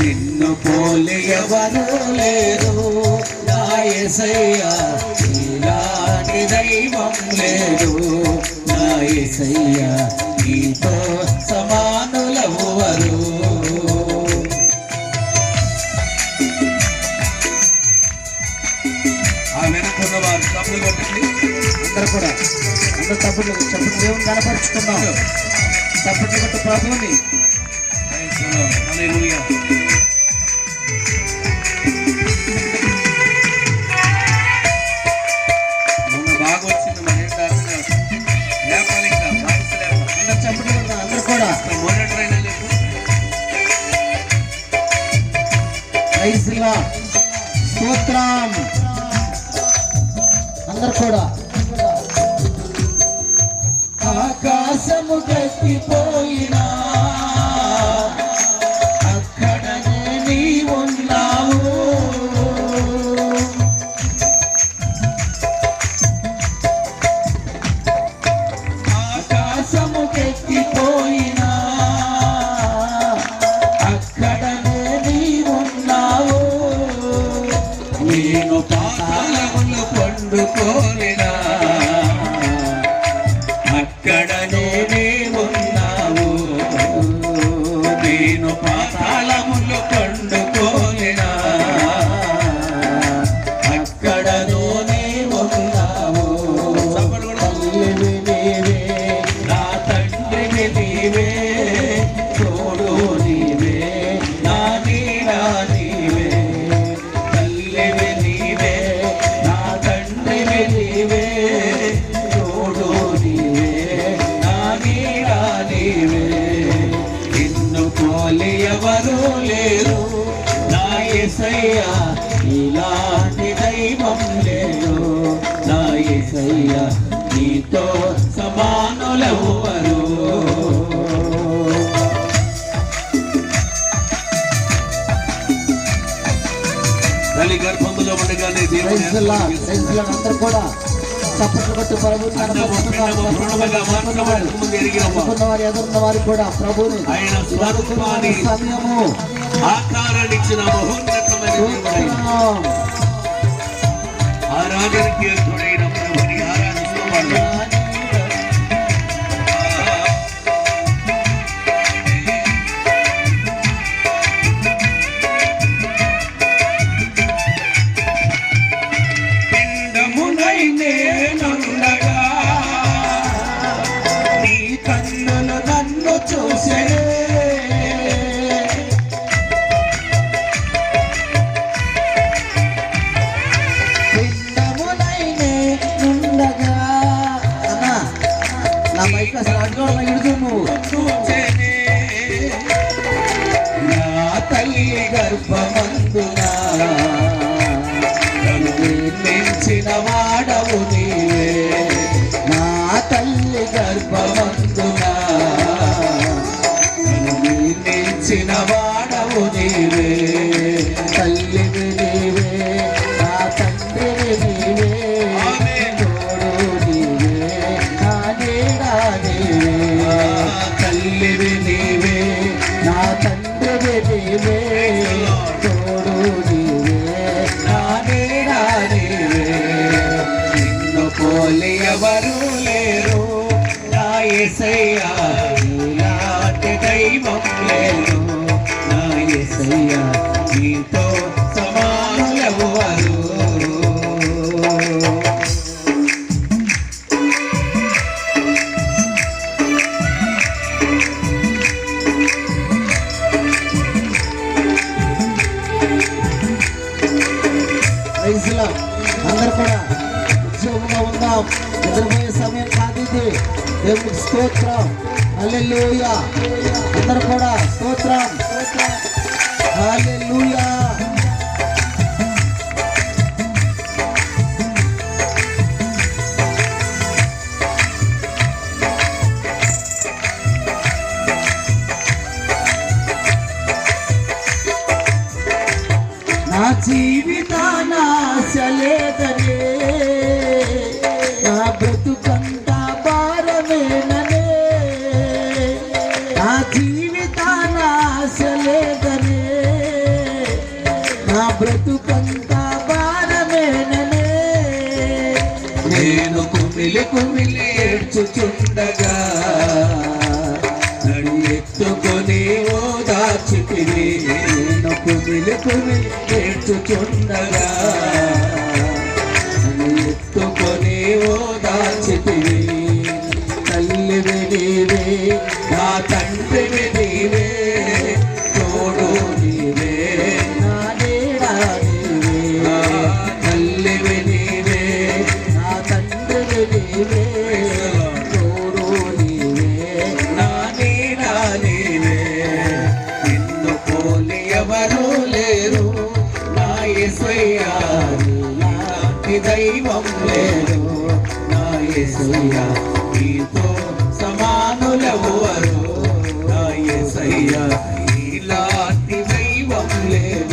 నిన్ను పోలి ఎవరు లేరు. నా యేసయ్యా దైవం లేరు నా నీతో సమానులవ్వరు. ఆ వారు తప్పులు కొట్టండి. అందరూ కూడా అందరూ తప్పులు చెప్పండి. దేవుని కనపరుచుకున్నాం తప్పటి కొట్టు ప్రభువుని స్తోత్రం. అందరు కూడా. ఆకాశము గట్టిపోయినా. ఎవరు లేరు. నా యేసయ్యా ఇలాంటి దైవం లేరు నా యేసయ్యా నీతో సమానులెవ్వరు. తల్లి గర్భములో ఉండగానే ప్రైజ్లా అందరూ కూడా చప్పట్లు కొట్టి ప్రభుని. అనుకున్న వారు. ఎదురున్న వారు కూడా ప్రభుని సమయము. మహోన్నతమైన నన్ను చూసే నా మైక్ అసలు అడ్డు నువ్వు. అందరు కూడా ఉద్యోగంగా ఉందాం. నిద్రపోయే సమయం కాదు ఇది స్తోత్రం. హల్లెలూయా. అందరు కూడా స్తోత్రం. హల్లెలూయా. నా జీవితానా ఆశ బ్రతుకంతా భారమేననే నేను కుమిలి కుమిలి ఏడ్చుచుండగా నడి ఎత్తుకొని ఓ ఓదాచితివి నేను కుమిలి కుమిలి ఏడ్చుచుండగా నన్ను ఎత్తుకొని ఓదాచితివి తల్లి నీవే దైవం లేదు నా యేసయ్యా నీతో సమానులెవరు నా యేసయ్యా ఇలాంటి దైవం లేదు